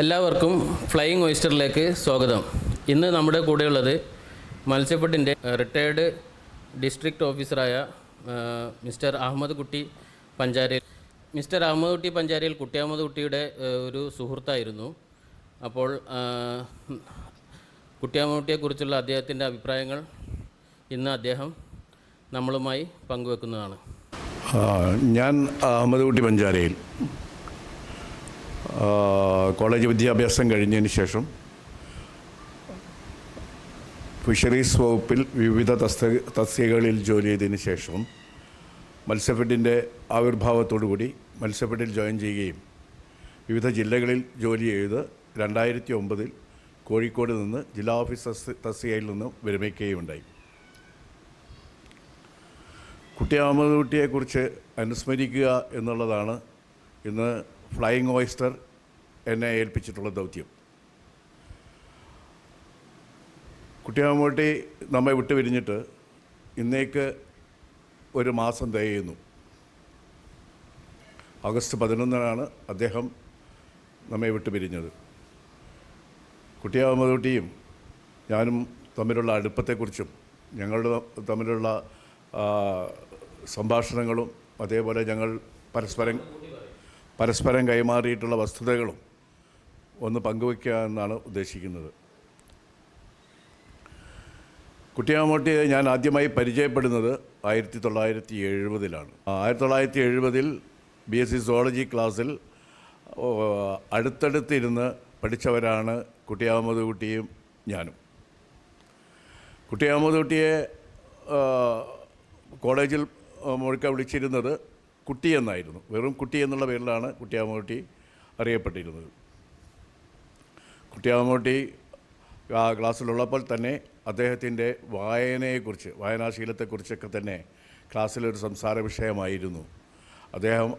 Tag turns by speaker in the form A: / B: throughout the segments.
A: എല്ലാവർക്കും ഫ്ലൈയിങ് ഓയിസ്റ്ററിലേക്ക് സ്വാഗതം. ഇന്ന് നമ്മുടെ കൂടെയുള്ളത് മത്സ്യഫെഡിന്റെ റിട്ടയേർഡ് ഡിസ്ട്രിക്ട് ഓഫീസറായ മിസ്റ്റർ അഹമ്മദ് കുട്ടി പഞ്ചാരിൽ മിസ്റ്റർ അഹമ്മദ് കുട്ടി പഞ്ചാരിയിൽ കുട്ടി അഹമ്മദ് കുട്ടിയുടെ ഒരു സുഹൃത്തായിരുന്നു. അപ്പോൾ കുട്ടി അഹമ്മദ് കുട്ടിയെക്കുറിച്ചുള്ള അദ്ദേഹത്തിന്റെ അഭിപ്രായങ്ങൾ ഇന്ന് അദ്ദേഹം നമ്മളുമായി പങ്കുവെക്കുന്നതാണ്.
B: ഞാൻ അഹമ്മദ് കുട്ടി പഞ്ചാരയിൽ. കോളേജ് വിദ്യാഭ്യാസം കഴിഞ്ഞതിന് ശേഷം ഫിഷറീസ് വകുപ്പിൽ വിവിധ തസ്ത തസ്തികകളിൽ ജോലി ചെയ്തതിന് ശേഷം മത്സ്യഫെഡിന്റെ ആവിർഭാവത്തോടുകൂടി മത്സ്യഫെഡിൽ ജോയിൻ ചെയ്യുകയും വിവിധ ജില്ലകളിൽ ജോലി ചെയ്ത് രണ്ടായിരത്തി ഒമ്പതിൽ കോഴിക്കോട് നിന്ന് ജില്ലാ ഓഫീസ് തസ്തി- തസ്തികയിൽ നിന്ന് വിരമിക്കുകയുണ്ടായി. കുട്ടി അഹമ്മദ് കുട്ടിയെക്കുറിച്ച് അനുസ്മരിക്കുക എന്നുള്ളതാണ് ഇന്ന് ഫ്ലൈയിങ് ഓയിസ്റ്റർ എന്നെ ഏൽപ്പിച്ചിട്ടുള്ള ദൗത്യം. കുട്ടിയാമൂട്ടി നമ്മെ വിട്ടു പിരിഞ്ഞിട്ട് ഇന്നേക്ക് ഒരു മാസം തികയുന്നു ഓഗസ്റ്റ് പതിനൊന്നിനാണ് അദ്ദേഹം നമ്മെ വിട്ടു പിരിഞ്ഞത്. കുട്ടിയാമൂട്ടിയും ഞാനും തമ്മിലുള്ള അടുപ്പത്തെക്കുറിച്ചും ഞങ്ങളുടെ തമ്മിലുള്ള സംഭാഷണങ്ങളും അതേപോലെ ഞങ്ങൾ പരസ്പരം പരസ്പരം കൈമാറിയിട്ടുള്ള വസ്തുതകളും ഒന്ന് പങ്കുവയ്ക്കുക എന്നാണ് ഉദ്ദേശിക്കുന്നത്. കുട്ടിയാമോട്ടിയെ ഞാൻ ആദ്യമായി പരിചയപ്പെടുന്നത് ആയിരത്തി തൊള്ളായിരത്തി എഴുപതിലാണ് ആയിരത്തി തൊള്ളായിരത്തി എഴുപതിൽ ബി എസ് സി സോളജി ക്ലാസ്സിൽ അടുത്തടുത്തിരുന്ന് പഠിച്ചവരാണ് കുട്ടിയാമത് കുട്ടിയും ഞാനും. കുട്ടിയാമത് കുട്ടിയെ കോളേജിൽ മുഴുക്ക വിളിച്ചിരുന്നത് കുട്ടി എന്നായിരുന്നു വെറും കുട്ടി എന്നുള്ള പേരിലാണ് കുട്ടിയാമോട്ടി അറിയപ്പെട്ടിരുന്നത്. കുട്ടിയാമൂട്ടി ആ ക്ലാസ്സിലുള്ളപ്പോൾ തന്നെ അദ്ദേഹത്തിന്റെ വായനയെക്കുറിച്ച് വായനാശീലത്തെക്കുറിച്ചൊക്കെ തന്നെ ക്ലാസ്സിലൊരു സംസാര വിഷയമായിരുന്നു. അദ്ദേഹം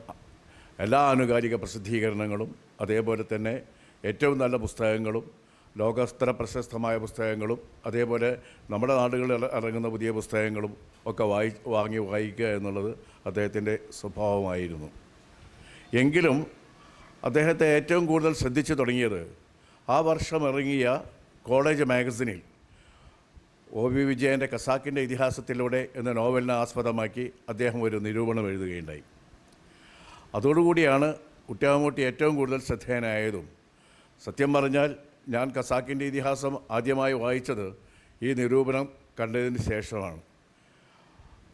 B: എല്ലാ ആനുകാലിക പ്രസിദ്ധീകരണങ്ങളും അതേപോലെ തന്നെ ഏറ്റവും നല്ല പുസ്തകങ്ങളും ലോകസ്തര പ്രശസ്തമായ പുസ്തകങ്ങളും അതേപോലെ നമ്മുടെ നാടുകളിൽ ഇറ- ഇറങ്ങുന്ന പുതിയ പുസ്തകങ്ങളും ഒക്കെ വായി വാങ്ങി വായിക്കുക എന്നുള്ളത് അദ്ദേഹത്തിന്റെ സ്വഭാവമായിരുന്നു. എങ്കിലും അദ്ദേഹത്തെ ഏറ്റവും കൂടുതൽ ശ്രദ്ധിച്ചു തുടങ്ങിയത് ആ വർഷം ഇറങ്ങിയ കോളേജ് മാഗസിനിൽ ഒ വി വിജയന്റെ കസാക്കിന്റെ ഇതിഹാസത്തിലൂടെ എന്ന നോവലിനെ ആസ്പദമാക്കി അദ്ദേഹം ഒരു നിരൂപണം എഴുതുകയുണ്ടായി. അതോടുകൂടിയാണ് കുട്ടിയാമൂട്ടി ഏറ്റവും കൂടുതൽ ശ്രദ്ധേയനായതും. സത്യം പറഞ്ഞാൽ ഞാൻ ഖസാക്കിന്റെ ഇതിഹാസം ആദ്യമായി വായിച്ചത് ഈ നിരൂപണം കണ്ടതിന് ശേഷമാണ്.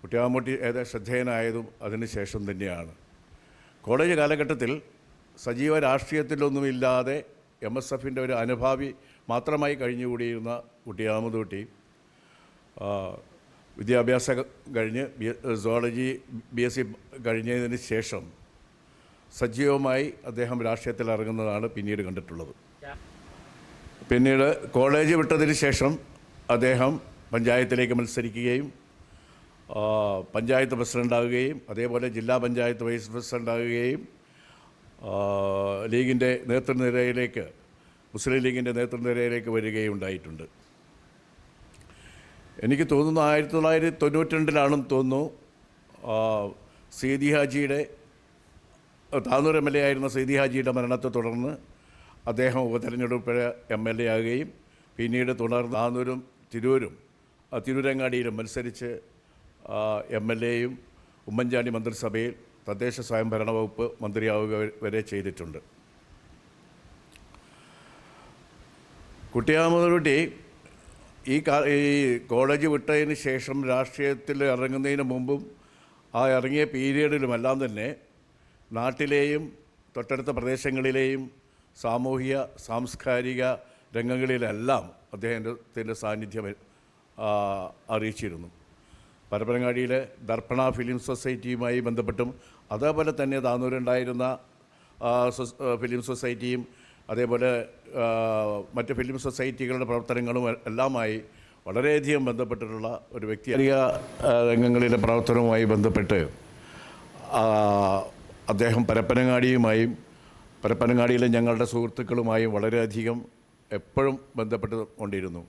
B: കുട്ടിയാമൂട്ടി ഏറെ ശ്രദ്ധേയനായതും അതിന് ശേഷം തന്നെയാണ്. കോളേജ് കാലഘട്ടത്തിൽ സജീവ രാഷ്ട്രീയത്തിലൊന്നുമില്ലാതെ എം എസ് എഫിന്റെ ഒരു അനുഭാവി മാത്രമായി കഴിഞ്ഞുകൂടിയിരുന്ന കുട്ടിയാമതൂട്ടി വിദ്യാഭ്യാസം കഴിഞ്ഞ് B zoology B S C കഴിഞ്ഞതിന് ശേഷം സജീവമായി അദ്ദേഹം രാഷ്ട്രീയത്തിൽ ഇറങ്ങുന്നതാണ് പിന്നീട് കണ്ടിട്ടുള്ളത്. പിന്നീട് കോളേജ് വിട്ടതിന് ശേഷം അദ്ദേഹം പഞ്ചായത്തിലേക്ക് മത്സരിക്കുകയും പഞ്ചായത്ത് പ്രസിഡന്റാകുകയും അതേപോലെ ജില്ലാ പഞ്ചായത്ത് വൈസ് പ്രസിഡന്റാകുകയും ആ, ലീഗിന്റെ നേതൃനിരയിലേക്ക് മുസ്ലിം ലീഗിന്റെ നേതൃനിരയിലേക്ക് വരികയും ഉണ്ടായിട്ടുണ്ട്. എനിക്ക് തോന്നുന്നു ആയിരത്തി തൊള്ളായിരത്തി തൊണ്ണൂറ്റി രണ്ടിലാണെന്ന് തോന്നുന്നു സീതി ഹാജിയുടെ താനൂർ എം എൽ എ ആയിരുന്ന സീതി ഹാജിയുടെ മരണത്തെ തുടർന്ന് അദ്ദേഹം ഉപതെരഞ്ഞെടുപ്പ് എം എൽ എ ആകുകയും പിന്നീട് തുടർന്ന് താനൂരും തിരൂരും തിരൂരങ്ങാടിയിലും മത്സരിച്ച് എം എൽ എയും ഉമ്മൻചാണ്ടി മന്ത്രിസഭയിൽ തദ്ദേശ സ്വയംഭരണ വകുപ്പ് മന്ത്രിയാവുക വരെ ചെയ്തിട്ടുണ്ട്. കുട്ടിയാമതുകുട്ടി ഈ ഈ കോളേജ് വിട്ടതിന് ശേഷം രാഷ്ട്രീയത്തിൽ ഇറങ്ങുന്നതിന് മുമ്പും ആ ഇറങ്ങിയ പീരീഡിലുമെല്ലാം തന്നെ നാട്ടിലെയും തൊട്ടടുത്ത പ്രദേശങ്ങളിലെയും സാമൂഹിക സാംസ്കാരിക രംഗങ്ങളിലെല്ലാം അദ്ദേഹത്തിന്റെ സാന്നിധ്യം അറിയിച്ചിരുന്നു. പരപ്പനങ്ങാടിയിലെ ദർപ്പണ ഫിലിം സൊസൈറ്റിയുമായി ബന്ധപ്പെട്ടും അതേപോലെ തന്നെ താന്നൂരുണ്ടായിരുന്ന ഫിലിം സൊസൈറ്റിയും അതേപോലെ മറ്റ് ഫിലിം സൊസൈറ്റികളുടെ പ്രവർത്തനങ്ങളും എല്ലാമായി വളരെയധികം ബന്ധപ്പെട്ടിട്ടുള്ള ഒരു വ്യക്തി. അധിക രംഗങ്ങളിലെ പ്രവർത്തനവുമായി ബന്ധപ്പെട്ട് അദ്ദേഹം പരപ്പനങ്ങാടിയുമായും പരപ്പനങ്ങാടിയിലെ ഞങ്ങളുടെ സുഹൃത്തുക്കളുമായി വളരെയധികം എപ്പോഴും ബന്ധപ്പെട്ട് കൊണ്ടിരുന്നു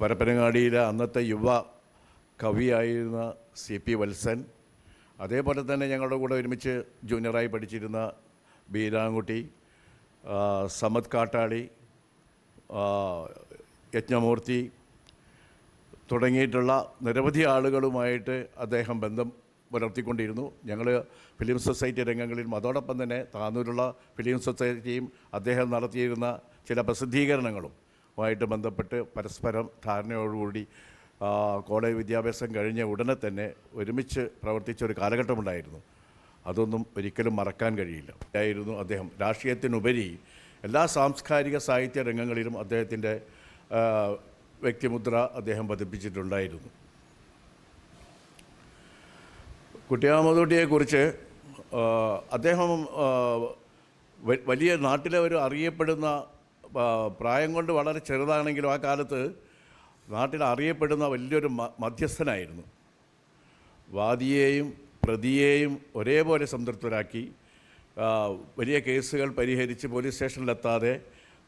B: പരപ്പനങ്ങാടിയിലെ അന്നത്തെ യുവ കവിയായിരുന്ന സി പി വത്സൻ അതേപോലെ തന്നെ ഞങ്ങളുടെ കൂടെ ഒരുമിച്ച് ജൂനിയറായി പഠിച്ചിരുന്ന ബീരാങ്കുട്ടി സമത് കാട്ടാളി യജ്ഞമൂർത്തി തുടങ്ങിയിട്ടുള്ള നിരവധി ആളുകളുമായിട്ട് അദ്ദേഹം ബന്ധം പുലർത്തിക്കൊണ്ടിരുന്നു. ഞങ്ങൾ ഫിലിം സൊസൈറ്റി രംഗങ്ങളിലും അതോടൊപ്പം തന്നെ താന്നൂരുള്ള ഫിലിം സൊസൈറ്റിയും അദ്ദേഹം നടത്തിയിരുന്ന ചില പ്രസിദ്ധീകരണങ്ങളും ആയിട്ട് ബന്ധപ്പെട്ട് പരസ്പരം ധാരണയോടുകൂടി കോളേജ് വിദ്യാഭ്യാസം കഴിഞ്ഞ ഉടനെ തന്നെ ഒരുമിച്ച് പ്രവർത്തിച്ച ഒരു കാലഘട്ടമുണ്ടായിരുന്നു. അതൊന്നും ഒരിക്കലും മറക്കാൻ കഴിയില്ല. ആയിരുന്നു അദ്ദേഹം. രാഷ്ട്രീയത്തിനുപരി എല്ലാ സാംസ്കാരിക സാഹിത്യ രംഗങ്ങളിലും അദ്ദേഹത്തിന്റെ വ്യക്തിമുദ്ര അദ്ദേഹം പതിപ്പിച്ചിട്ടുണ്ടായിരുന്നു. കുട്ടിയാമതൂട്ടിയെക്കുറിച്ച് അദ്ദേഹം വലിയ നാട്ടിലെ ഒരു അറിയപ്പെടുന്ന പ്രായം കൊണ്ട് വളരെ ചെറുതാണെങ്കിലും ആ കാലത്ത് നാട്ടിൽ അറിയപ്പെടുന്ന വലിയൊരു മധ്യസ്ഥനായിരുന്നു. വാദിയെയും പ്രതിയെയും ഒരേപോലെ സംതൃപ്തരാക്കി. വലിയ കേസുകൾ പരിഹരിച്ച് പോലീസ് സ്റ്റേഷനിലെത്താതെ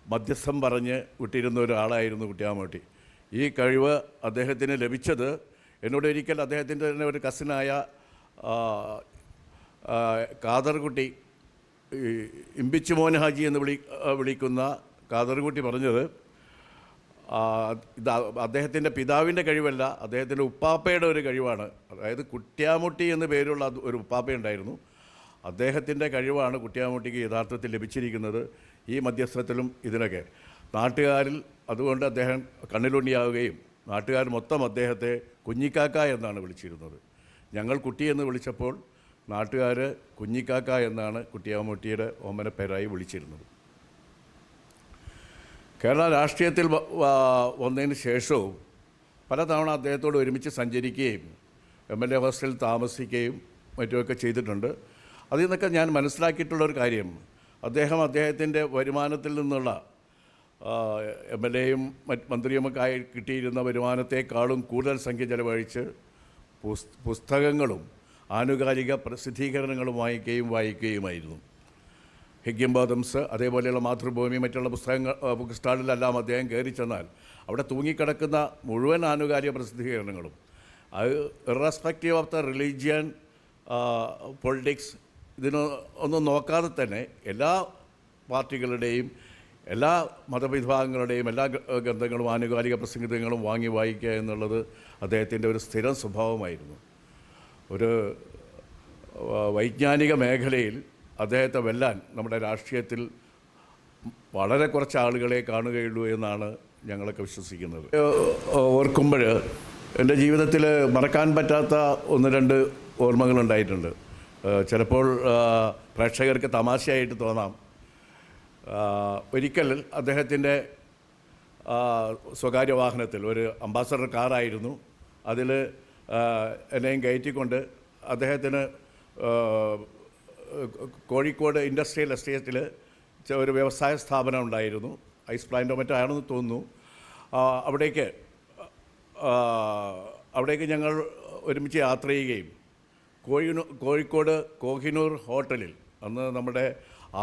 B: മധ്യസ്ഥം പറഞ്ഞ് വിട്ടിരുന്ന ഒരാളായിരുന്നു കുട്ടിയാമൂട്ടി. ഈ കഴിവ് അദ്ദേഹത്തിന് ലഭിച്ചത് എന്നോട് ഒരിക്കൽ അദ്ദേഹത്തിന്റെ തന്നെ ഒരു കസിനായ കാദർകുട്ടി ഈ ഇമ്പിച്ചു മോഹൻ ഹാജി എന്ന് വിളി വിളിക്കുന്ന കാദർകുട്ടി പറഞ്ഞത് ഇത് അദ്ദേഹത്തിന്റെ പിതാവിന്റെ കഴിവല്ല അദ്ദേഹത്തിന്റെ ഉപ്പാപ്പയുടെ ഒരു കഴിവാണ്. അതായത് കുട്ട്യാമുട്ടി എന്ന് പേരുള്ള ഒരു ഉപ്പാപ്പയുണ്ടായിരുന്നു. അദ്ദേഹത്തിന്റെ കഴിവാണ് കുട്ട്യാമുട്ടിക്ക് യഥാർത്ഥത്തിൽ ലഭിച്ചിരിക്കുന്നത് ഈ മധ്യസ്ഥത്തിലും ഇതിനൊക്കെ. നാട്ടുകാരിൽ അതുകൊണ്ട് അദ്ദേഹം കണ്ണിലുണ്ണിയാവുകയും നാട്ടുകാർ മൊത്തം അദ്ദേഹത്തെ കുഞ്ഞിക്കാക്ക എന്നാണ് വിളിച്ചിരുന്നത്. ഞങ്ങൾ കുട്ടിയെന്ന് വിളിച്ചപ്പോൾ നാട്ടുകാർ കുഞ്ഞിക്കാക്ക എന്നാണ് കുട്ടിയാമൂട്ടിയുടെ ഓമന പേരായി വിളിച്ചിരുന്നത്. കേരള രാഷ്ട്രീയത്തിൽ വന്നതിന് ശേഷവും പലതവണ അദ്ദേഹത്തോട് ഒരുമിച്ച് സഞ്ചരിക്കുകയും എം എൽ എ ഹോസ്റ്റലിൽ താമസിക്കുകയും മറ്റുമൊക്കെ ചെയ്തിട്ടുണ്ട്. അതിൽ നിന്നൊക്കെ ഞാൻ മനസ്സിലാക്കിയിട്ടുള്ള ഒരു കാര്യം അദ്ദേഹം അദ്ദേഹത്തിന്റെ വരുമാനത്തിൽ നിന്നുള്ള എം എൽ എയും മറ്റ് മന്ത്രിയുമൊക്കെ ആയി കിട്ടിയിരുന്ന വരുമാനത്തെക്കാളും കൂടുതൽ സംഖ്യ ചെലവഴിച്ച് പുസ്തകങ്ങളും ആനുകാലിക പ്രസിദ്ധീകരണങ്ങളും വായിക്കുകയും വായിക്കുകയുമായിരുന്നു. ഹിഗ്യംബാദംസ് അതേപോലെയുള്ള മാതൃഭൂമി മറ്റുള്ള പുസ്തകങ്ങൾ ബുക്ക് സ്റ്റാളിലെല്ലാം അദ്ദേഹം കയറി ചെന്നാൽ അവിടെ തൂങ്ങിക്കിടക്കുന്ന മുഴുവൻ ആനുകാലിക പ്രസിദ്ധീകരണങ്ങളും അത് irrespective of the religion politics ഇതിന് ഒന്നും നോക്കാതെ തന്നെ എല്ലാ പാർട്ടികളുടെയും എല്ലാ മതവിഭാഗങ്ങളുടെയും എല്ലാ ഗ്രന്ഥങ്ങളും ആനുകാലിക പ്രസംഗങ്ങളും വാങ്ങി വായിക്കുക എന്നുള്ളത് അദ്ദേഹത്തിന്റെ ഒരു സ്ഥിരം സ്വഭാവമായിരുന്നു. ഒരു വൈജ്ഞാനിക മേഖലയിൽ അദ്ദേഹത്തെ വെല്ലാൻ നമ്മുടെ രാഷ്ട്രീയത്തിൽ വളരെ കുറച്ച് ആളുകളെ കാണുകയുള്ളൂ എന്നാണ് ഞങ്ങളൊക്കെ വിശ്വസിക്കുന്നത്. ഓർക്കുമ്പോൾ എന്റെ ജീവിതത്തിൽ മറക്കാൻ പറ്റാത്ത ഒന്ന് രണ്ട് ഓർമ്മകളുണ്ടായിട്ടുണ്ട്. ചിലപ്പോൾ പ്രേക്ഷകർക്ക് തമാശയായിട്ട് തോന്നാം. ഒരിക്കൽ അദ്ദേഹത്തിന്റെ സ്വകാര്യ വാഹനത്തിൽ ഒരു അംബാസഡർ കാറായിരുന്നു. അതിൽ എന്നെയും കയറ്റിക്കൊണ്ട് അദ്ദേഹത്തിന് കോഴിക്കോട് ഇൻഡസ്ട്രിയൽ എസ്റ്റേറ്റിൽ ഒരു വ്യവസായ സ്ഥാപനം ഉണ്ടായിരുന്നു. ഐസ് പ്ലാന്റോ മറ്റോ ആണെന്ന് തോന്നുന്നു. അവിടേക്ക് അവിടേക്ക് ഞങ്ങൾ ഒരുമിച്ച് യാത്ര ചെയ്യുകയും കോഴിനൂ കോഴിക്കോട് കോഹിനൂർ ഹോട്ടലിൽ അന്ന് നമ്മുടെ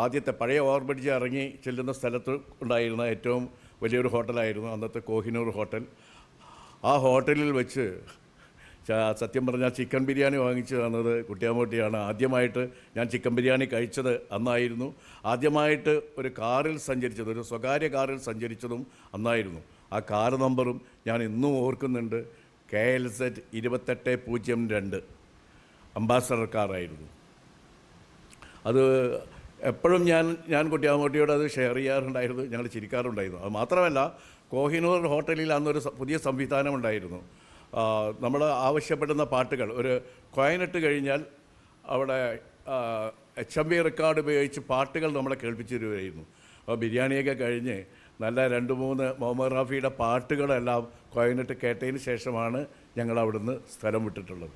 B: ആദ്യത്തെ പഴയ ഓവർബ്രിഡ്ജ് ഇറങ്ങി ചെല്ലുന്ന സ്ഥലത്ത് ഉണ്ടായിരുന്ന ഏറ്റവും വലിയൊരു ഹോട്ടലായിരുന്നു അന്നത്തെ കോഹിനൂർ ഹോട്ടൽ. ആ ഹോട്ടലിൽ വെച്ച് സത്യം പറഞ്ഞാൽ ചിക്കൻ ബിരിയാണി വാങ്ങിച്ചു തന്നത് കുട്ടിയാമോട്ടിയാണ് ആദ്യമായിട്ട് ഞാൻ ചിക്കൻ ബിരിയാണി കഴിച്ചത് അന്നായിരുന്നു. ആദ്യമായിട്ട് ഒരു കാറിൽ സഞ്ചരിച്ചത് ഒരു സ്വകാര്യ കാറിൽ സഞ്ചരിച്ചതും അന്നായിരുന്നു. ആ കാർ നമ്പറും ഞാൻ ഇന്നും ഓർക്കുന്നുണ്ട്. കെ എൽ സെറ്റ് ഇരുപത്തെട്ട് പൂജ്യം രണ്ട്. അംബാസഡർ കാറായിരുന്നു. അത് എപ്പോഴും ഞാൻ ഞാൻ കുട്ടിയാമോട്ടിയോട് അത് ഷെയർ ചെയ്യാറുണ്ടായിരുന്നു. ഞങ്ങൾ ചിരിക്കാറുണ്ടായിരുന്നു. അത് മാത്രമല്ല കോഹിനൂർ ഹോട്ടലിൽ അന്നൊരു പുതിയ സംവിധാനം ഉണ്ടായിരുന്നു നമ്മൾ ആവശ്യപ്പെടുന്ന പാട്ടുകൾ. ഒരു കോയിനിട്ട് കഴിഞ്ഞാൽ അവിടെ എച്ച് എം ബി റെക്കോർഡ് ഉപയോഗിച്ച് പാട്ടുകൾ നമ്മളെ കേൾപ്പിച്ചു തരുമായിരുന്നു അപ്പോൾ ബിരിയാണിയൊക്കെ കഴിഞ്ഞ് നല്ല രണ്ട് മൂന്ന് മുഹമ്മദ് റാഫിയുടെ പാട്ടുകളെല്ലാം കോയിനിട്ട് കേട്ടതിന് ശേഷമാണ് ഞങ്ങൾ അവിടുന്ന് സ്ഥലം വിട്ടിട്ടുള്ളത്.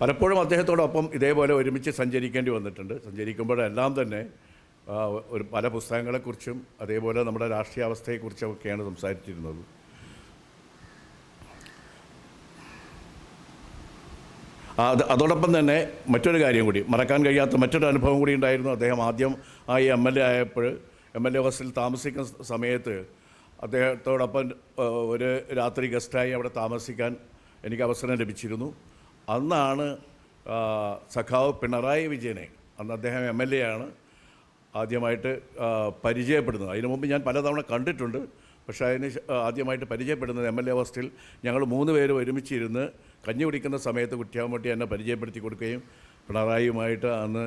B: പലപ്പോഴും അദ്ദേഹത്തോടൊപ്പം ഇതേപോലെ ഒരുമിച്ച് സഞ്ചരിക്കേണ്ടി വന്നിട്ടുണ്ട്. സഞ്ചരിക്കുമ്പോഴെല്ലാം തന്നെ ഒരു പല പുസ്തകങ്ങളെക്കുറിച്ചും അതേപോലെ നമ്മുടെ രാഷ്ട്രീയാവസ്ഥയെക്കുറിച്ചും ഒക്കെയാണ് സംസാരിച്ചിരുന്നത് അത് അതോടൊപ്പം തന്നെ മറ്റൊരു കാര്യം കൂടി മറക്കാൻ കഴിയാത്ത മറ്റൊരു അനുഭവം കൂടി ഉണ്ടായിരുന്നു. അദ്ദേഹം ആദ്യം ആയി എം എൽ എ ആയപ്പോൾ എം എൽ എ ഹോസ്റ്റലിൽ താമസിക്കുന്ന സമയത്ത് അദ്ദേഹത്തോടൊപ്പം ഒരു രാത്രി ഗസ്റ്റായി അവിടെ താമസിക്കാൻ എനിക്ക് അവസരം ലഭിച്ചിരുന്നു. അന്നാണ് സഖാവ് പിണറായി വിജയനെ അന്ന് അദ്ദേഹം എം എൽ എ ആണ്. ആദ്യമായിട്ട് പരിചയപ്പെടുന്നത്. അതിനു മുമ്പ് ഞാൻ പലതവണ കണ്ടിട്ടുണ്ട്. പക്ഷേ അതിന് ആദ്യമായിട്ട് പരിചയപ്പെടുന്നത് എം എൽ എ ഹോസ്റ്റലിൽ ഞങ്ങൾ മൂന്ന് പേരും ഒരുമിച്ചിരുന്ന് കഞ്ഞി കുടിക്കുന്ന സമയത്ത് കുട്ടിയാമ്പട്ടി എന്നെ പരിചയപ്പെടുത്തി കൊടുക്കുകയും പിണറായിയുമായിട്ട് അന്ന്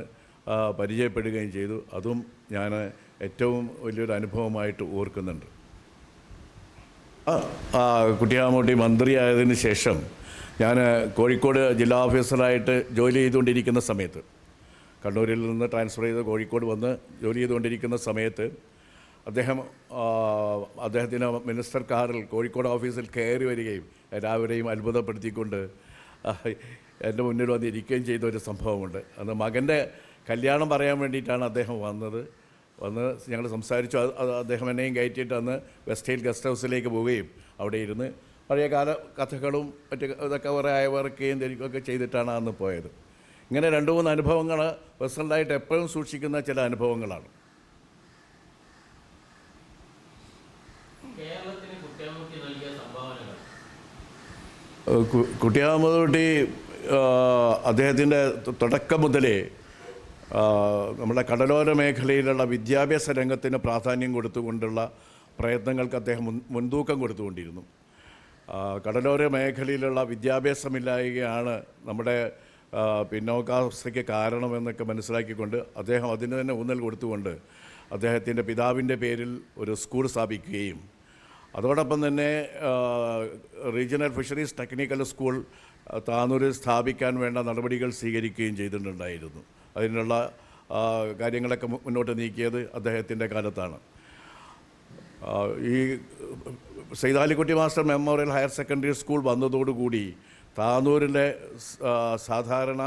B: പരിചയപ്പെടുകയും ചെയ്തു. അതും ഞാൻ ഏറ്റവും വലിയൊരു അനുഭവമായിട്ട് ഓർക്കുന്നുണ്ട്. കുട്ടിയാമൂട്ടി മന്ത്രിയായതിന് ശേഷം ഞാൻ കോഴിക്കോട് ജില്ലാ ഓഫീസറായിട്ട് ജോലി ചെയ്തുകൊണ്ടിരിക്കുന്ന സമയത്ത് കണ്ണൂരിൽ നിന്ന് ട്രാൻസ്ഫർ ചെയ്ത് കോഴിക്കോട് വന്ന് ജോലി ചെയ്തുകൊണ്ടിരിക്കുന്ന സമയത്ത് അദ്ദേഹം അദ്ദേഹത്തിന് മിനിസ്റ്റർ കാറിൽ കോഴിക്കോട് ഓഫീസിൽ കയറി വരികയും എല്ലാവരെയും അത്ഭുതപ്പെടുത്തിക്കൊണ്ട് എന്റെ മുന്നിൽ വന്ന് ഇരിക്കുകയും ചെയ്ത ഒരു സംഭവമുണ്ട്. അന്ന് മകന്റെ കല്യാണം പറയാൻ വേണ്ടിയിട്ടാണ് അദ്ദേഹം വന്നത്. വന്ന് ഞങ്ങൾ സംസാരിച്ചു. അദ്ദേഹം എന്നെയും കയറ്റിയിട്ട് അന്ന് വെസ്റ്റ് ഹിൽ ഗസ്റ്റ് ഹൗസിലേക്ക് പോവുകയും അവിടെ ഇരുന്ന് പഴയ കാല കഥകളും മറ്റ് ഇതൊക്കെ കുറേ അയവിറക്കുകയും ധരിക്കുകയൊക്കെ ചെയ്തിട്ടാണ് അന്ന് പോയത്. ഇങ്ങനെ രണ്ട് മൂന്ന് അനുഭവങ്ങൾ പേഴ്സണലായിട്ട് എപ്പോഴും സൂക്ഷിക്കുന്ന ചില അനുഭവങ്ങളാണ്.
A: കേരളത്തിന് കുട്ടിയാമുട്ടി നൽകിയ സംഭാവനകൾ?
B: ഏഹ് കു- അദ്ദേഹത്തിന്റെ തുടക്കം മുതലേ നമ്മുടെ കടലോര മേഖലയിലുള്ള വിദ്യാഭ്യാസ രംഗത്തിന് പ്രാധാന്യം കൊടുത്തുകൊണ്ടുള്ള പ്രയത്നങ്ങൾക്ക് അദ്ദേഹം മുൻ മുൻതൂക്കം കൊടുത്തുകൊണ്ടിരുന്നു. കടലോര മേഖലയിലുള്ള വിദ്യാഭ്യാസമില്ലായ്കയാണ് നമ്മുടെ പിന്നോക്കാവസ്ഥയ്ക്ക് കാരണമെന്നൊക്കെ മനസ്സിലാക്കിക്കൊണ്ട് അദ്ദേഹം അതിന് തന്നെ ഊന്നൽ കൊടുത്തുകൊണ്ട് അദ്ദേഹത്തിന്റെ പിതാവിന്റെ പേരിൽ ഒരു സ്കൂൾ സ്ഥാപിക്കുകയും അതോടൊപ്പം തന്നെ റീജിയണൽ ഫിഷറീസ് ടെക്നിക്കൽ സ്കൂൾ താനൂരിൽ സ്ഥാപിക്കാൻ വേണ്ട നടപടികൾ സ്വീകരിക്കുകയും ചെയ്തിട്ടുണ്ടായിരുന്നു അതിനുള്ള കാര്യങ്ങളൊക്കെ മുന്നോട്ട് നീക്കിയത് അദ്ദേഹത്തിന്റെ കാലത്താണ് ഈ Saithalikutty master memorial higher secondary school വന്നതോടുകൂടി താനൂരിലെ സാധാരണ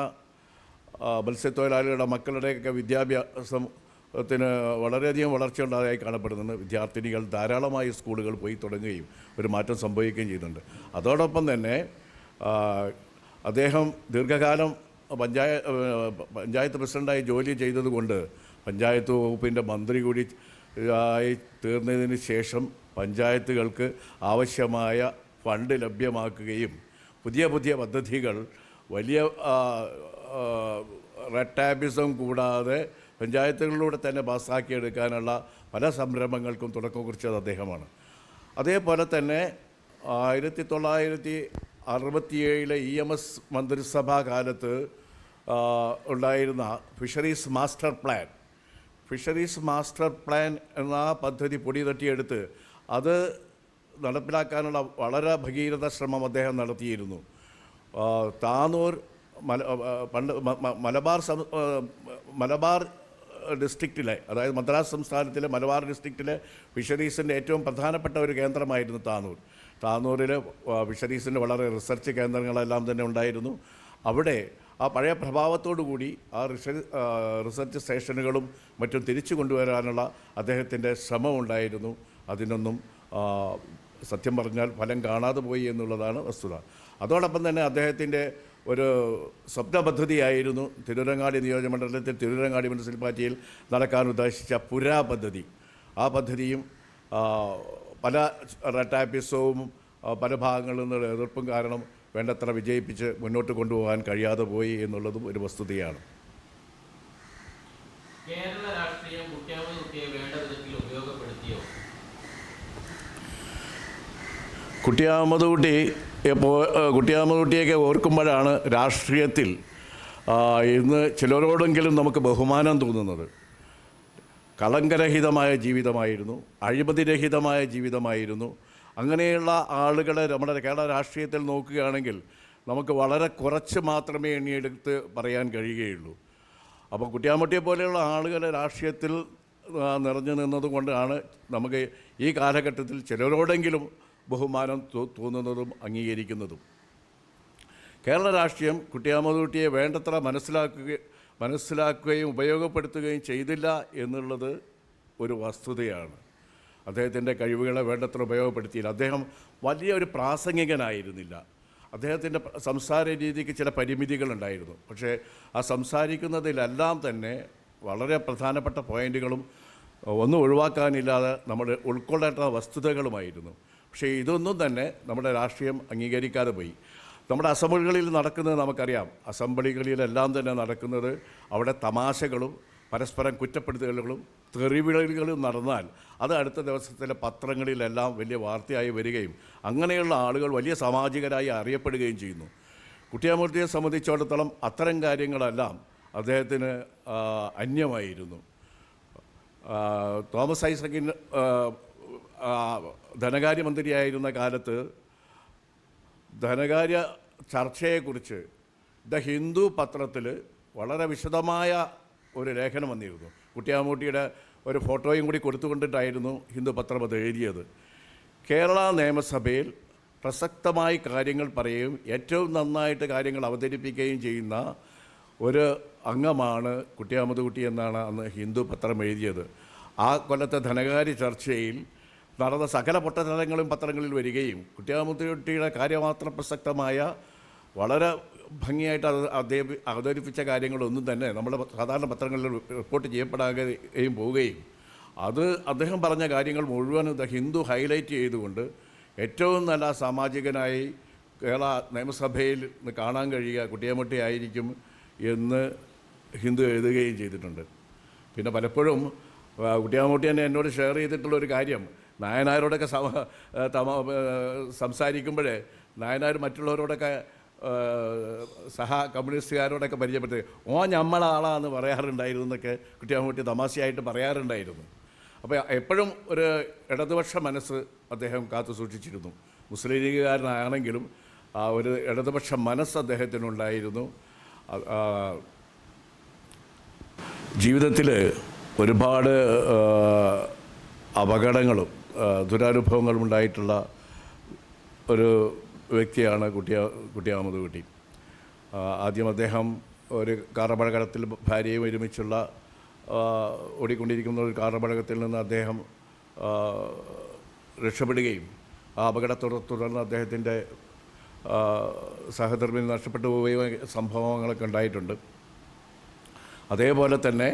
B: മത്സ്യത്തൊഴിലാളികളുടെ മക്കളുടെയൊക്കെ വിദ്യാഭ്യാസത്തിന് വളരെയധികം വളർച്ച ഉണ്ടായതായി കാണപ്പെടുന്നുണ്ട്. വിദ്യാർത്ഥിനികൾ ധാരാളമായി സ്കൂളുകൾ പോയി തുടങ്ങുകയും ഒരു മാറ്റം സംഭവിക്കുകയും ചെയ്യുന്നുണ്ട്. അതോടൊപ്പം തന്നെ അദ്ദേഹം ദീർഘകാലം പഞ്ചായ പഞ്ചായത്ത് പ്രസിഡന്റായി ജോലി ചെയ്തതുകൊണ്ട് പഞ്ചായത്ത് വകുപ്പിന്റെ മന്ത്രി കൂടി ആയി തീർന്നതിന് ശേഷം പഞ്ചായത്തുകൾക്ക് ആവശ്യമായ ഫണ്ട് ലഭ്യമാക്കുകയും പുതിയ പുതിയ പദ്ധതികൾ വലിയ ടാബിസം കൂടാതെ പഞ്ചായത്തുകളിലൂടെ തന്നെ പാസ്സാക്കിയെടുക്കാനുള്ള പല സംരംഭങ്ങൾക്കും തുടക്കം കുറിച്ചത് അദ്ദേഹമാണ്. അതേപോലെ തന്നെ ആയിരത്തി തൊള്ളായിരത്തി അറുപത്തിയേഴിലെ ഇ എം എസ് മന്ത്രിസഭാ കാലത്ത് ഉണ്ടായിരുന്ന fisheries master plan fisheries master plan എന്ന പദ്ധതി പൊടി തട്ടിയെടുത്ത് അത് നടപ്പിലാക്കാനുള്ള വളരെ ഭഗീരഥ ശ്രമം അദ്ദേഹം നടത്തിയിരുന്നു. താനൂർ മല പണ്ട് മലബാർ മലബാർ ഡിസ്ട്രിക്റ്റിലെ അതായത് മദ്രാസ് സംസ്ഥാനത്തിലെ മലബാർ ഡിസ്ട്രിക്റ്റിലെ ഫിഷറീസിന്റെ ഏറ്റവും പ്രധാനപ്പെട്ട ഒരു കേന്ദ്രമായിരുന്നു താനൂർ. താനൂരിൽ ഫിഷറീസിന്റെ വളരെ റിസർച്ച് കേന്ദ്രങ്ങളെല്ലാം തന്നെ ഉണ്ടായിരുന്നു. അവിടെ ആ പഴയ കൂടി ആ റിസർച്ച് സ്റ്റേഷനുകളും മറ്റും തിരിച്ചു കൊണ്ടുവരാനുള്ള അദ്ദേഹത്തിന്റെ ശ്രമമുണ്ടായിരുന്നു അതിനൊന്നും സത്യം പറഞ്ഞാൽ ഫലം കാണാതെ പോയി എന്നുള്ളതാണ് വസ്തുത. അതോടൊപ്പം തന്നെ അദ്ദേഹത്തിന്റെ ഒരു സ്വപ്ന പദ്ധതിയായിരുന്നു തിരുരങ്ങാടി നിയോജകമണ്ഡലത്തിൽ തിരുരങ്ങാടി മുനിസിപ്പാലിറ്റിയിൽ നടക്കാൻ ഉദ്ദേശിച്ച പുരാ പദ്ധതി. ആ പദ്ധതിയും പല റെട്ടാപ്പിസവും പല ഭാഗങ്ങളിൽ നിന്നുള്ള എതിർപ്പും കാരണം വേണ്ടത്ര വിജയിപ്പിച്ച് മുന്നോട്ട് കൊണ്ടുപോകാൻ കഴിയാതെ പോയി എന്നുള്ളതും ഒരു വസ്തുതയാണ്.
A: കേരള രാഷ്ട്രീയം മുഖ്യമന്ത്രിയെ കുട്ടിയെ
B: കുട്ടിയാമത് കുട്ടി ഇപ്പോൾ കുട്ടിയാമത് കുട്ടിയൊക്കെ ഓർക്കുമ്പോഴാണ് രാഷ്ട്രീയത്തിൽ ഇന്ന് ചിലരോടെങ്കിലും നമുക്ക് ബഹുമാനം തോന്നുന്നത്. കളങ്കരഹിതമായ ജീവിതമായിരുന്നു അഴിമതിരഹിതമായ ജീവിതമായിരുന്നു. അങ്ങനെയുള്ള ആളുകളെ നമ്മുടെ കേരള രാഷ്ട്രീയത്തിൽ നോക്കുകയാണെങ്കിൽ നമുക്ക് വളരെ കുറച്ച് മാത്രമേ എണ്ണിയെടുത്ത് പറയാൻ കഴിയുകയുള്ളൂ. അപ്പോൾ കുട്ടിയാമ്പട്ടിയെ പോലെയുള്ള ആളുകൾ രാഷ്ട്രീയത്തിൽ നിറഞ്ഞു നിന്നതുകൊണ്ടാണ് നമുക്ക് ഈ കാലഘട്ടത്തിൽ ചിലരോടെങ്കിലും ബഹുമാനം തോന്നുന്നതും അംഗീകരിക്കുന്നതും. കേരള രാഷ്ട്രീയം കുട്ടിയാമതുകുട്ടിയെ വേണ്ടത്ര മനസ്സിലാക്കുക മനസ്സിലാക്കുകയും ഉപയോഗപ്പെടുത്തുകയും ചെയ്തില്ല എന്നുള്ളത് ഒരു വസ്തുതയാണ്. അദ്ദേഹത്തിന്റെ കഴിവുകളെ വേണ്ടത്ര ഉപയോഗപ്പെടുത്തിയില്ല. അദ്ദേഹം വലിയ ഒരു പ്രാസംഗികനായിരുന്നില്ല. അദ്ദേഹത്തിന്റെ സംസാര രീതിക്ക് ചില പരിമിതികളുണ്ടായിരുന്നു. പക്ഷേ ആ സംസാരിക്കുന്നതിലെല്ലാം തന്നെ വളരെ പ്രധാനപ്പെട്ട പോയിന്റുകളും ഒന്നും ഒഴിവാക്കാനില്ലാതെ നമ്മൾ ഉൾക്കൊള്ളേണ്ട വസ്തുതകളുമായിരുന്നു. പക്ഷേ ഇതൊന്നും തന്നെ നമ്മുടെ രാഷ്ട്രീയം അംഗീകരിക്കാതെ പോയി. നമ്മുടെ അസംബ്ലികളിൽ നടക്കുന്നത് നമുക്കറിയാം. അസംബ്ലികളിലെല്ലാം തന്നെ നടക്കുന്നത് അവിടെ തമാശകളും പരസ്പരം കുറ്റപ്പെടുത്തലുകളും തെറിവിളികളും നടന്നാൽ അത് അടുത്ത ദിവസത്തിലെ പത്രങ്ങളിലെല്ലാം വലിയ വാർത്തയായി വരികയും അങ്ങനെയുള്ള ആളുകൾ വലിയ സാമാജികരായി അറിയപ്പെടുകയും ചെയ്യുന്നു. കുട്ടിയാമൂർത്തിയെ സംബന്ധിച്ചിടത്തോളം അത്തരം കാര്യങ്ങളെല്ലാം അദ്ദേഹത്തിന് അന്യമായിരുന്നു. തോമസ് ഐസക്കിൻ ധനകാര്യമന്ത്രിയായിരുന്ന കാലത്ത് ധനകാര്യ ചർച്ചയെക്കുറിച്ച് ദ ഹിന്ദു പത്രത്തിൽ വളരെ വിശദമായ ഒരു ലേഖനം വന്നിരുന്നു. കുട്ടിയാമൂട്ടിയുടെ ഒരു ഫോട്ടോയും കൂടി കൊടുത്തുകൊണ്ടിട്ടായിരുന്നു ഹിന്ദു പത്രം അത് എഴുതിയത്. കേരള നിയമസഭയിൽ പ്രസക്തമായി കാര്യങ്ങൾ പറയുകയും ഏറ്റവും നന്നായിട്ട് കാര്യങ്ങൾ അവതരിപ്പിക്കുകയും ചെയ്യുന്ന ഒരു അംഗമാണ് കുട്ടിയാമത് കുട്ടി എന്നാണ് അന്ന് ഹിന്ദു പത്രം എഴുതിയത്. ആ കൊല്ലത്തെ ധനകാര്യ ചർച്ചയിൽ നടന്ന സകല പൊട്ടത്തരങ്ങളും പത്രങ്ങളിൽ വരികയും കുട്ടിയാമത്തുകുട്ടിയുടെ കാര്യമാത്ര പ്രസക്തമായ വളരെ ഭംഗിയായിട്ട് അത് അവതരിപ്പിച്ച കാര്യങ്ങളൊന്നും തന്നെ നമ്മുടെ സാധാരണ പത്രങ്ങളിൽ റിപ്പോർട്ട് ചെയ്യപ്പെടാകുകയും പോവുകയും അത് അദ്ദേഹം പറഞ്ഞ കാര്യങ്ങൾ മുഴുവൻ ഹിന്ദു ഹൈലൈറ്റ് ചെയ്തുകൊണ്ട് ഏറ്റവും നല്ല സാമാജികനായി കേരള നിയമസഭയിൽ കാണാൻ കഴിയുക കുട്ടിയാമട്ടി ആയിരിക്കും എന്ന് ഹിന്ദു എഴുതുകയും ചെയ്തിട്ടുണ്ട്. പിന്നെ പലപ്പോഴും കുട്ടിയാമൂട്ടി തന്നെ എന്നോട് ഷെയർ ചെയ്തിട്ടുള്ള ഒരു കാര്യം നായനാരോടൊക്കെ സംസാരിക്കുമ്പോഴേ നായനാർ മറ്റുള്ളവരോടൊക്കെ സഹ കമ്മ്യൂണിസ്റ്റുകാരോടൊക്കെ പരിചയപ്പെട്ട് ഓ ഞമ്മളാളാന്ന് പറയാറുണ്ടായിരുന്നു എന്നൊക്കെ കുട്ടിയാമൂട്ടി തമാശയായിട്ട് പറയാറുണ്ടായിരുന്നു. അപ്പോൾ എപ്പോഴും ഒരു ഇടതുപക്ഷ മനസ്സ് അദ്ദേഹം കാത്തു സൂക്ഷിച്ചിരുന്നു. മുസ്ലിം ലീഗുകാരനാണെങ്കിലും ആ ഒരു ഇടതുപക്ഷ മനസ്സ് അദ്ദേഹത്തിനുണ്ടായിരുന്നു. ജീവിതത്തിൽ ഒരുപാട് അപകടങ്ങളും ദുരനുഭവങ്ങളും ഉണ്ടായിട്ടുള്ള ഒരു വ്യക്തിയാണ് കുട്ടിയ കുട്ടിയാമത് കുട്ടി. ആദ്യം അദ്ദേഹം ഒരു കാറപഴകത്തിൽ ഭാര്യയും ഒരുമിച്ചുള്ള ഓടിക്കൊണ്ടിരിക്കുന്ന ഒരു കാറപഴകത്തിൽ നിന്ന് അദ്ദേഹം രക്ഷപ്പെടുകയും ആ അപകടത്തോടെ തുടർന്ന് അദ്ദേഹത്തിന്റെ സഹധർമ്മി നഷ്ടപ്പെട്ടു പോവുകയും സംഭവങ്ങളൊക്കെ ഉണ്ടായിട്ടുണ്ട്. അതേപോലെ തന്നെ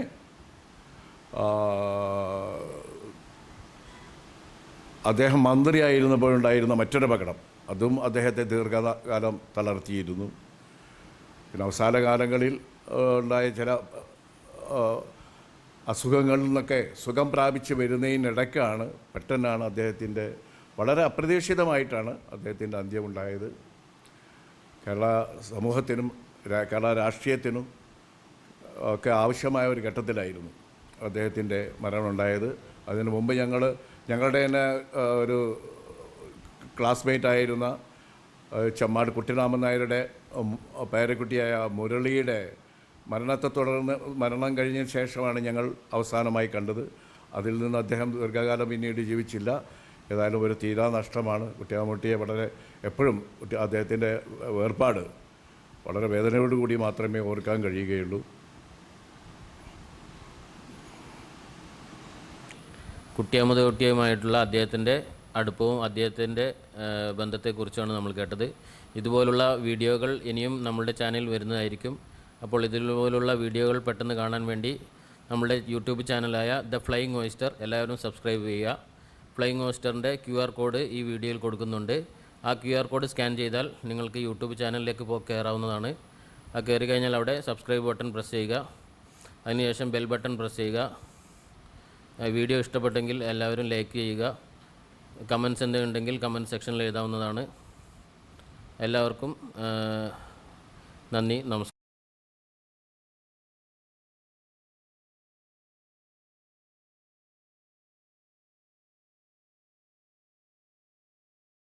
B: ആ, മന്ത്രിയായിരുന്നപ്പോൾ ഉണ്ടായിരുന്ന മറ്റൊരു അപകടം. അതും അദ്ദേഹത്തെ ദീർഘകാലം തളർത്തിയിരുന്നു. പിന്നെ അവസാന കാലങ്ങളിൽ ഉണ്ടായ ചില അസുഖങ്ങളിൽ നിന്നൊക്കെ സുഖം പ്രാപിച്ച് വരുന്നതിനിടയ്ക്കാണ് പെട്ടെന്നാണ് അദ്ദേഹത്തിന്റെ വളരെ അപ്രതീക്ഷിതമായിട്ടാണ് അദ്ദേഹത്തിന്റെ അന്ത്യമുണ്ടായത്. കേരള സമൂഹത്തിനും കേരള രാഷ്ട്രീയത്തിനും ഒക്കെ ആവശ്യമായ ഒരു ഘട്ടത്തിലായിരുന്നു അദ്ദേഹത്തിന്റെ മരണമുണ്ടായത്. അതിനു മുമ്പ് ഞങ്ങൾ ഞങ്ങളുടെ തന്നെ ഒരു ക്ലാസ്മേറ്റ് ആയിരുന്ന ചമ്മാട് കുട്ടിരാമൻ നായരുടെ പേരക്കുട്ടിയായ മുരളിയുടെ മരണത്തെ തുടർന്ന് മരണം കഴിഞ്ഞ ശേഷമാണ് ഞങ്ങൾ അവസാനമായി കണ്ടത്. അതിൽ നിന്ന് അദ്ദേഹം ദീർഘകാലം പിന്നീട് ജീവിച്ചില്ല. ഏതായാലും ഒരു തീരാ നഷ്ടമാണ്. കുട്ടിയാമൂട്ടിയെ വളരെ എപ്പോഴും അദ്ദേഹത്തിന്റെ വേർപാട് വളരെ വേദനയോടുകൂടി മാത്രമേ ഓർക്കാൻ കഴിയുകയുള്ളൂ.
A: കുട്ടിയമ്മദ് കുട്ടിയുമായിട്ടുള്ള അദ്ദേഹത്തിന്റെ അടുപ്പവും അദ്ദേഹത്തിന്റെ ബന്ധത്തെക്കുറിച്ചാണ് നമ്മൾ കേട്ടത്. ഇതുപോലുള്ള വീഡിയോകൾ ഇനിയും നമ്മളുടെ ചാനൽ വരുന്നതായിരിക്കും. അപ്പോൾ ഇതുപോലുള്ള വീഡിയോകൾ പെട്ടെന്ന് കാണാൻ വേണ്ടി നമ്മുടെ യൂട്യൂബ് ചാനലായ ദ ഫ്ലൈയിങ് ഓയിസ്റ്റർ എല്ലാവരും സബ്സ്ക്രൈബ് ചെയ്യുക. ഫ്ലൈയിങ് ഓയിസ്റ്ററിന്റെ ക്യു ആർ കോഡ് ഈ വീഡിയോയിൽ കൊടുക്കുന്നുണ്ട്. ആ ക്യു ആർ കോഡ് സ്കാൻ ചെയ്താൽ നിങ്ങൾക്ക് യൂട്യൂബ് ചാനലിലേക്ക് പോ കയറാവുന്നതാണ്. ആ കയറി കഴിഞ്ഞാൽ അവിടെ സബ്സ്ക്രൈബ് ബട്ടൺ പ്രസ് ചെയ്യുക. അതിനുശേഷം ബെൽ ബട്ടൺ പ്രസ് ചെയ്യുക. വീഡിയോ ഇഷ്ടപ്പെട്ടെങ്കിൽ എല്ലാവരും ലൈക്ക് ചെയ്യുക. കമൻസ് എന്തെങ്കിലും ഉണ്ടെങ്കിൽ കമന്റ് സെക്ഷനിൽ എഴുതാവുന്നതാണ്. എല്ലാവർക്കും നന്ദി നമസ്കാരം.